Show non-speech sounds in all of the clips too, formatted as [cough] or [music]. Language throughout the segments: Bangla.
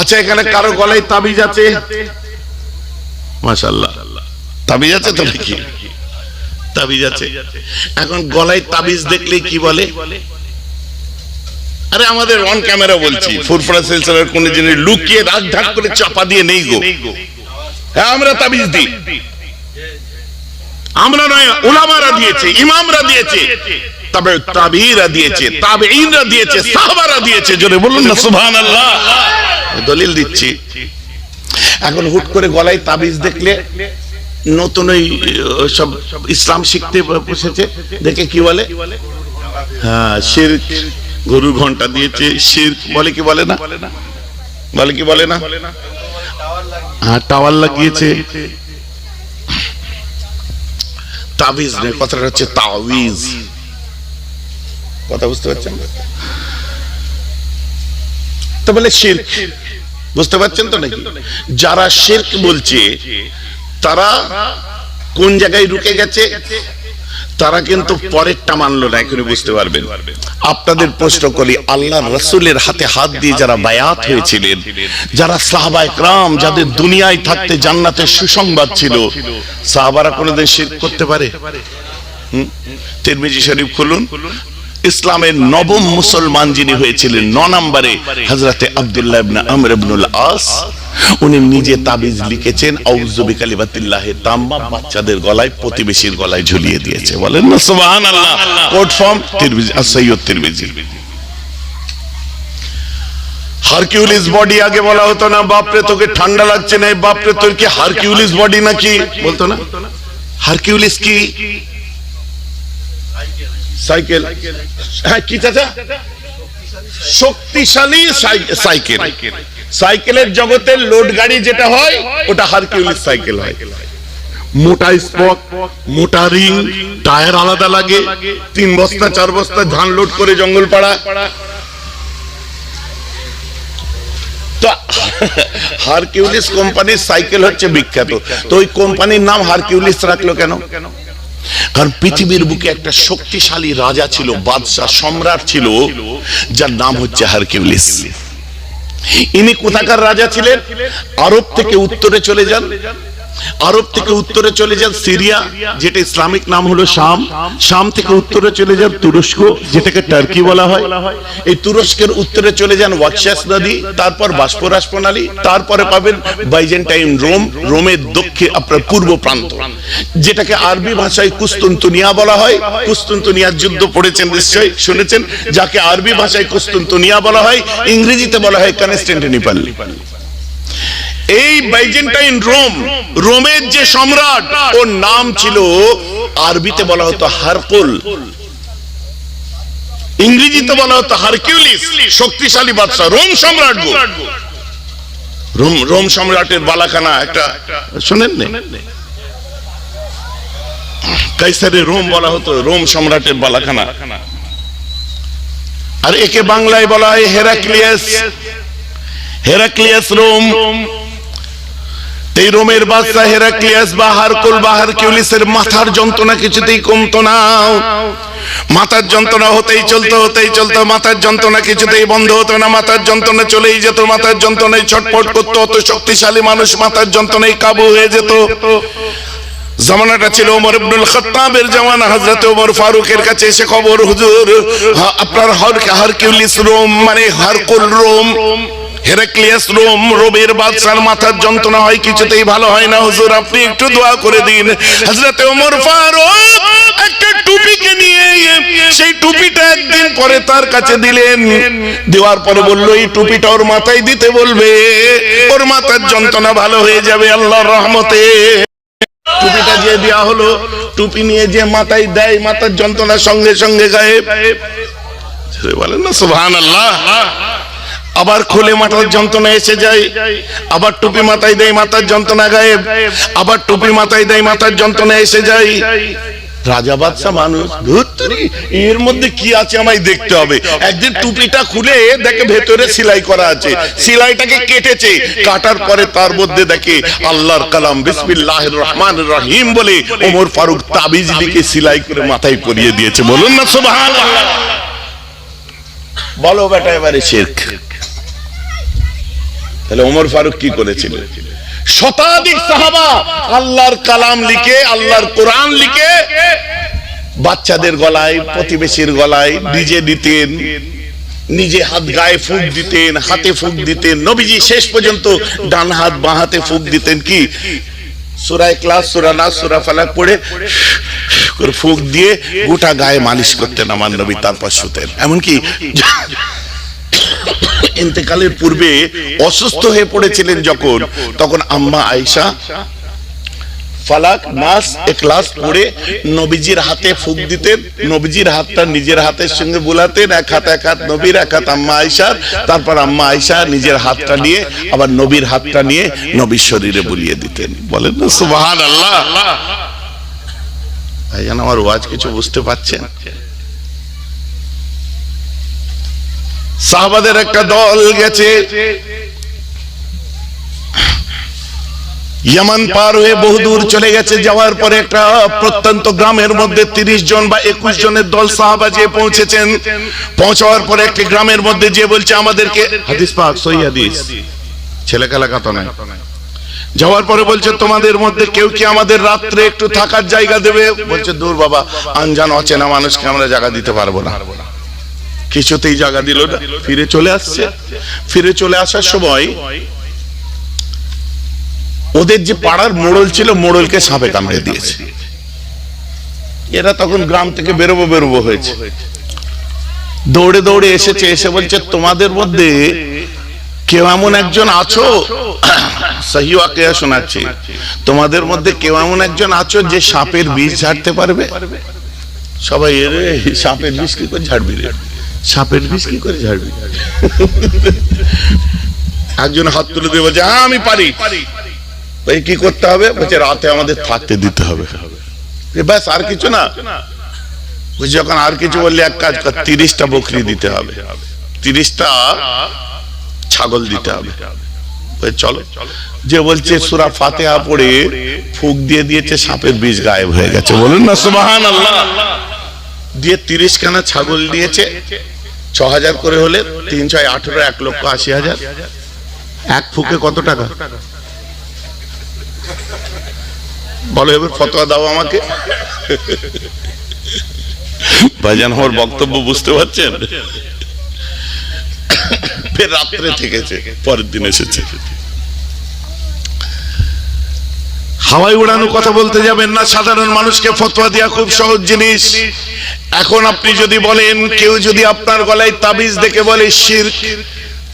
আচ্ছা এখানে কারও গলায় তাবিজ আছে? মাশাল্লাহ তাবিজ আছে তো নাকি? তাবিজ আছে। এখন গলায় তাবিজ দেখলে কি বলে? আরে আমাদের অন ক্যামেরা বলছি ফুরফুরা সিলসিলার কোন জিনিস লুকিয়ে রাগ ঢাক করে চাপা দিয়ে নেই গো। হ্যাঁ আমরা তাবিজ দিই। আমরা নয় ওলামারা দিয়েছে ইমামরা দিয়েছে। তবে তাবিরা দিয়েছে তাবেঈনরা দিয়েছে সাহাবারা দিয়েছে জোরে বলুন না সুবহানাল্লাহ। দলিল দিচ্ছি। এখন হুট করে গলায় তাবিজ দেখলে নতুন ওই সব ইসলাম শিখতে বসেছে। দেখে কি বলে? হ্যাঁ শির গরুর ঘণ্টা দিয়েছে শির বলে কি বলে না? বলে কি বলে না? হ্যাঁ টাওয়ার লাগিয়েছে। তাবিজ নেই, কথাটা হচ্ছে তাবিজ কথা বুঝতে পারছেন? তো বলে শিরক। বুঝতে পারছেন তো নাকি? যারা শিরক বলছে, তারা কোন জায়গায় রুকে গেছে? তারা কিন্তু পরেরটা মানলো না, এখনই বুঝতে পারবেন। আপনাদের প্রশ্ন করি আল্লাহ রসুলের হাতে হাত দিয়ে যারা বায়াত হয়েছিলেন, যারা সাহাবায় ক্রাম যাদের দুনিয়ায় থাকতে জান্নাতের সুসংবাদ ছিল, সাহাবারা কোনোদিন শির করতে পারে? তিরমিজি শরীফ খুলুন। ইসলামের নবম মুসলমান যিনি হয়েছিলেন, ন নম্বরে হজরতে আব্দুল্লাহ আমর ইবনুল আস। উনি নিজে তাবিজ লিখেছেন তাম্মা বাচ্চাদের গলায়, প্রতিবেশীর গলায় ঝুলিয়ে দিয়েছে। বলেন না, সুবহানাল্লাহ। কোড ফর্ম, তিরমিজি তিরমিজি। হারকিউলিস বডি আগে বলা হতো না, বাপরে, তোকে ঠান্ডা লাগছে না বাপরে, তোর কি হারকিউলিস বডি নাকি? বলতো না। হারকিউলিস কি? সাইকেল। হ্যাঁ কি চাচা? শক্তিশালী সাইকেল। সাইকেলের জগতের লোড গাড়ি যেটা হয়, ওটা হারকিউলিস সাইকেল হয়। মোটা স্পক, মোটা রিং, টায়ার আলাদা লাগে, তিন বস্তা, চার বস্তা ধান লোড করে জঙ্গল পাড়া। তো হারকিউলিস কোম্পানির সাইকেল হচ্ছে বিখ্যাত। তো ওই কোম্পানির নাম হারকিউলিস রাখল কেন? কারণ পৃথিবীর বুকে একটা শক্তিশালী রাজা ছিল বাদশাহ সম্রাট ছিল যার নাম হচ্ছে হারকিউলিস। ইনি কোথাকার রাজা ছিলেন? আরব থেকে উত্তরে চলে যান। আরব থেকে উত্তরে চলে যান সিরিয়া যেটা ইসলামিক নাম হলো শাম। শাম থেকে উত্তরে চলে যান তুরস্ক যেটাকে টার্কি বলা হয়। এই তুরস্কের উত্তরে চলে যান ওয়াকশাস নদী তারপর বাষ্পরাস প্রণালী তারপরে পাবেন বাইজেন্টাইন রোম রোমের দক্ষিণ আপনার পূর্ব প্রান্ত। যেটাকে আরবি ভাষায় কুস্তুনতুনিয়া বলা হয়। কুস্তুনতুনিয়ার যুদ্ধ পড়েছেন নিশ্চয়ই শুনেছেন? যাকে আরবি ভাষায় কুস্তুনতুনিয়া বলা হয় ইংরেজিতে বলা হয় কনস্ট্যান্টিনিপাল এই বাইজেন্টাইন রোম, রোমের যে সম্রাট, ওর নাম ছিল আরবিতে বলা হতো হারকুল। ইংরেজিতে বলা হতো হারকিউলিস, শক্তিশালী বাদশাহ, রোম সম্রাট রোম রোম সম্রাটের বালাখানা একটা শোনেন না কাইসারে রোম বলা হতো রোম সম্রাটের বালাখানা। আর একে বাংলায় বলা হয় হেরাক্লিয়াস। হেরাক্লিয়াস রোম এই রোমের বাদশা হেরাক্লিয়াস বা হারকুল বা হারকিউলিসের মাথার যন্ত্রণা কিছুতেই কমতো না। মাথার যন্ত্রণা হতেই চলতো হতেই চলতো। মাথার যন্ত্রণা কিছুতেই বন্ধ হতো না। মাথার যন্ত্রণা চলেই যেত, মাথার যন্ত্রণায় ছটফট করতো। অত শক্তিশালী মানুষ মাথার যন্ত্রণায় কাবু হয়ে যেত। জামানাটা ছিল ওমর ইবনুল খাত্তাবের জামানা। হযরত ওমর ফারুকের কাছে এসে খবর, হুজুর আপনার হর হারকিউলিস রোম মানে হারকুল রোম হেরাক্লিয়াস রোম, রোমের বাদশার মাথার যন্ত্রণা হয়, কিছুতেই ভালো হয় না। হুজুর, আপনি একটু দোয়া করে দিন। হযরত ওমর ফারুক একটা টুপিকে নিয়ে সেই টুপিটা একদিন পরে তার কাছে দিলেন। দেওয়ার পরে বলল, এই টুপিটা ওর মাথায় দিতে বলবে। ওর মাথার যন্ত্রণা ভালো হয়ে যাবে আল্লাহর রহমতে। টুপিটা যে দেওয়া হলো, টুপি নিয়ে যে মাথায় দেয়, মাথার যন্ত্রণা সঙ্গে সঙ্গে গায়েব। বলেন না সুবহান আল্লাহ আবার খুলে মাথার যন্ত্রণা এসে যায়। আবার টুপি মাথায় দেয়, মাথার যন্ত্রণা গায়েব। আবার টুপি মাথায় দেয়, মাথার যন্ত্রণা এসে যায়। রাজা বাদশা মানুষ এর মধ্যে কি আছে আমায় দেখতে হবে? একদিন টুপিটা খুলে দেখে ভেতরে সেলাই করা আছে। সেলাইটাকে কেটেছে, কাটার পরে তার মধ্যে দেখে আল্লাহর কালাম বিসমিল্লাহির রহমানির রহিম বলে ওমর ফারুক তাবিজ লিখে সেলাই করে মাথায় পরিয়ে দিয়েছে। বলুন না, সুবহানাল্লাহ। বলো বেটা, এবারে শেখ তাহলে ওমর ফারুক কি করেছিলেন শতাধিক সাহাবা আল্লাহর কালাম লিখে, আল্লাহর কোরআন লিখে বাচ্চাদের গলায়, প্রতিবেশীর গলায় নিজে দিতেন, নিজে হাত গায়ে ফুক দিতেন, হাতে ফুক দিতেন, নবীজি শেষ পর্যন্ত ডান হাত, বাঁ হাতে ফুক দিতেন কি? সুরায় ক্লাস সুরা নাস, সুরা ফালাক পড়ে ফুক দিয়ে গোটা গায়ে মালিশ করতেন আমার নবী, তারপর শুতেন। এমনকি ইন্তেকালের পূর্বে অসুস্থ হয়ে পড়েছিলেন যখন, তখন আম্মা আয়েশা ফালাক নাস এখলাস পড়ে নবীজির হাতে ফুক দিতেন, নবীজির হাতটা নিজের হাতের সঙ্গে বুলাতেন, এক হাত এক হাত নবীর, এক হাত আম্মা আয়েশার, তারপর আম্মা আয়েশা নিজের হাতটা নিয়ে, আবার নবীর হাতটা নিয়ে নবীর শরীরে বুলিয়ে দিতেন। বলেন না সুবহান আল্লাহ ভাইজান, আমার ওয়াজ কিছু বুঝতে পাচ্ছেন সাহাবাদের একটা দল গেছে। ইয়ামান পার হয়ে বহুদূর চলে গেছে, যাওয়ার পরে একটা প্রত্যন্ত গ্রামের মধ্যে তিরিশ জন বা একুশ জনের দল সাহাবা যে পৌঁছেছেন। পৌঁছাওয়ার পরে একটি গ্রামের মধ্যে যে বলছে, আমাদেরকে হাদিস পাক, সহি হাদিস। ছেলে খেলা কথা নয়। যাওয়ার পরে বলছে, তোমাদের মধ্যে কেউ কি আমাদের রাত্রে একটু থাকার জায়গা দেবে? বলছে, দূর বাবা, আনজান অচেনা মানুষকে আমরা জায়গা দিতে পারব না। কিছুতেই জায়গা দিল না। ফিরে চলে আসছে। ফিরে চলে আসার সময় ওদের যে পাড়ার মোড়ল ছিল মোড়লকে সাপে কামড়ে দিয়েছে। এরা তখন গ্রাম থেকে বেরোবো বেরোবো হয়েছে। দৌড়ে দৌড়ে এসেছে এসে বলছে তোমাদের মধ্যে কেউ এমন একজন আছো? [coughs] শোনাচ্ছি। তোমাদের মধ্যে কেউ এমন একজন আছো যে সাপের বিষ ঝাড়তে পারবে। সবাই এরে সাপের বিষ কি করে ঝাড়বি রে? সাপের বিষ কি করে ঝাড়বি। একজন হাত তুলে দিয়ে বলছে হ্যাঁ আমি পারি। ওই কি করতে হবে? বলছে রাতে আমাদের থাকতে দিতে হবে। ব্যাস আর কিছু না। যখন আর কিছু বললে এক কাজ কর তিরিশটা বকরি দিতে হবে। তিরিশটা ছাগল দিতে হবে। চলো। যে বলছে সুরা ফাতেহা পড়ে ফুক দিয়ে দিয়েছে সাপের বীজ গায়েব হয়ে গেছে। বলুন না সুবাহান আল্লাহ দিয়ে তিরিশ খানা ছাগল নিয়েছে ছ হাজার করে হলে তিন ছয় আঠেরো এক লক্ষ আশি হাজার। এক ফুকে কত টাকা? বলো এবার ফতোয়া দাও আমাকে। ভাইজান হওয়ার বক্তব্য বুঝতে পারছেন? ফের রাত্রে থেকেছে পরের দিন এসেছে। হাওয়াই উড়ানো কথা বলতে যাবেন না, সাধারণ মানুষকে ফতোয়া দেওয়া খুব সহজ জিনিস। এখন আপনি যদি বলেন, কেউ যদি আপনার গলায় তাবিজ দেখে বলে শির,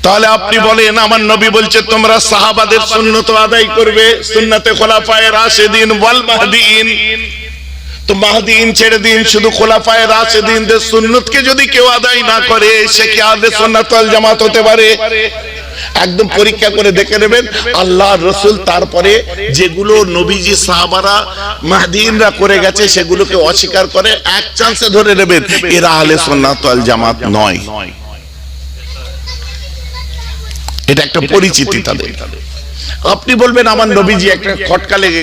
তাহলে আপনি বলেন, আমার নবী বলছে, তোমরা সাহাবাদের সুন্নত আদায় করবে, সুন্নতে খোলাফায়ে রাশেদিন ওয়াল মাহদিন তো মাহদিন ছেড়ে দিন, শুধু খোলাফায়ে রাশেদিনদের সুন্নতকে যদি কেউ আদায় না করে, সে কি আদে সুন্নাত জামাত হতে পারে? একদম পরীক্ষা করে দেখে নেবেন, আল্লাহ রসুল তারপরে যেগুলো নবীজি সাহাবারা, মাহদিনরা করে গেছে, সেগুলোকে অস্বীকার করে এক চান্সে ধরে নেবেন, এরা আহলে সুন্নাত ওয়াল জামাত নয়। এটা একটা পরিচিতি তাদের। আপনি বলবেন, আমার নবীজি একটা খটকা লেগে